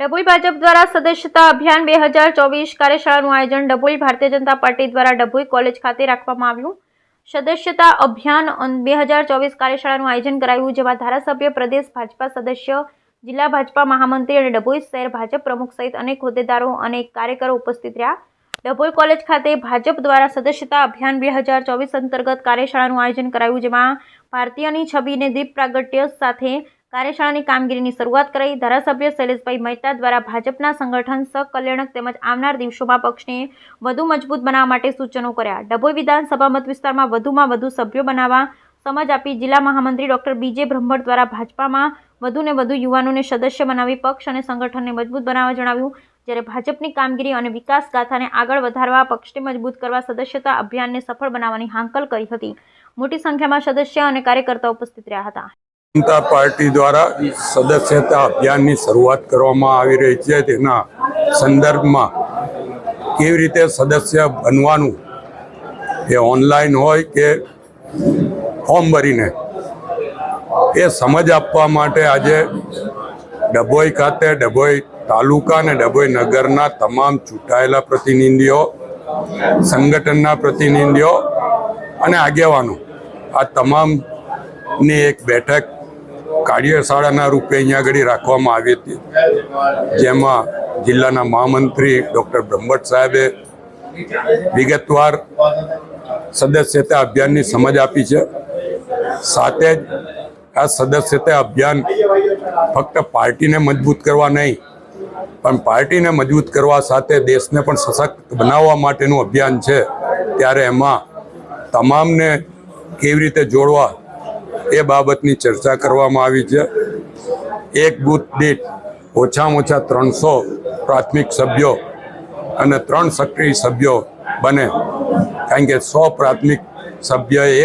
ડભોઈ ભાજપ દ્વારા સદસ્યતા અભિયાન બે હજાર ચોવીસ કાર્યશાળાનું આયોજન ડભોઈ ભારતીય જનતા પાર્ટી દ્વારા ડભોઈ કોલેજ ખાતે રાખવામાં આવ્યું. સદસ્યતા અભિયાન બે હજાર ચોવીસ કાર્યશાળાનું આયોજન કરાયું, જેમાં ધારાસભ્ય, પ્રદેશ ભાજપા સદસ્ય, જિલ્લા ભાજપા મહામંત્રી અને ડભોઈ શહેર ભાજપ પ્રમુખ સહિત અનેક હોદ્દેદારો અને કાર્યકરો ઉપસ્થિત રહ્યા. ડભોઈ કોલેજ ખાતે ભાજપ દ્વારા સદસ્યતા અભિયાન બે હજાર ચોવીસ અંતર્ગત કાર્યશાળાનું આયોજન કરાયું, જેમાં ભારતીયની છબીને દીપ પ્રાગટ્ય સાથે કાર્યશાળાની કામગીરીની શરૂઆત કરાઈ ધારાસભ્ય શૈલેષભાઈ મહેતા દ્વારા ભાજપના સંગઠન સહકલ્યાણક તેમજ આવનાર દિવસોમાં પક્ષને વધુ મજબૂત બનાવવા માટે સૂચનો કર્યા. ડભોઈ વિધાનસભા મત વિસ્તારમાં વધુમાં વધુ સભ્યો બનાવવા સમજ આપી જિલ્લા મહામંત્રી ડોક્ટર બીજે બ્રહ્મભટ્ટ દ્વારા ભાજપામાં વધુને વધુ યુવાનોને સદસ્ય બનાવી પક્ષ અને સંગઠનને મજબૂત બનાવવા જણાવ્યું. જ્યારે ભાજપની કામગીરી અને વિકાસ ગાથાને આગળ વધારવા પક્ષને મજબૂત કરવા સદસ્યતા અભિયાનને સફળ બનાવવાની હાંકલ કરી હતી. મોટી સંખ્યામાં સદસ્ય અને કાર્યકર્તાઓ ઉપસ્થિત રહ્યા હતા. જનતા પાર્ટી દ્વારા સદસ્યતા અભિયાનની શરૂઆત કરવામાં આવી રહી છે. તેના સંદર્ભમાં કેવી રીતે સદસ્ય બનવાનું એ ઓનલાઈન હોય કે ફોર્મ ભરીને, એ સમજ આપવા માટે આજે ડભોઈ ખાતે, ડભોઈ તાલુકા અને ડભોઈ નગરના તમામ ચૂંટાયેલા પ્રતિનિધિઓ, સંગઠનના પ્રતિનિધિઓ અને આગેવાનો, આ તમામની એક બેઠક કાર્યશાળાના રૂપે અહીંયા આગળ રાખવામાં આવી હતી. જેમાં જિલ્લાના મહામંત્રી ડૉક્ટર બ્રહ્મભટ્ટ સાહેબે વિગતવાર સદસ્યતા અભિયાનની સમજ આપી છે. સાથે જ આ સદસ્યતા અભિયાન ફક્ત પાર્ટીને મજબૂત કરવા નહીં, પણ પાર્ટીને મજબૂત કરવા સાથે દેશને પણ સશક્ત બનાવવા માટેનું અભિયાન છે. ત્યારે એમાં તમામને કેવી રીતે જોડવા એ બાબતની ચર્ચા કરવામાં આવી છે. એક બૂથ દીઠ ઓછામાં ઓછા ત્રણસો પ્રાથમિક સભ્યો અને ત્રણ સક્રિય સભ્યો બને. કારણ કે સો પ્રાથમિક સભ્ય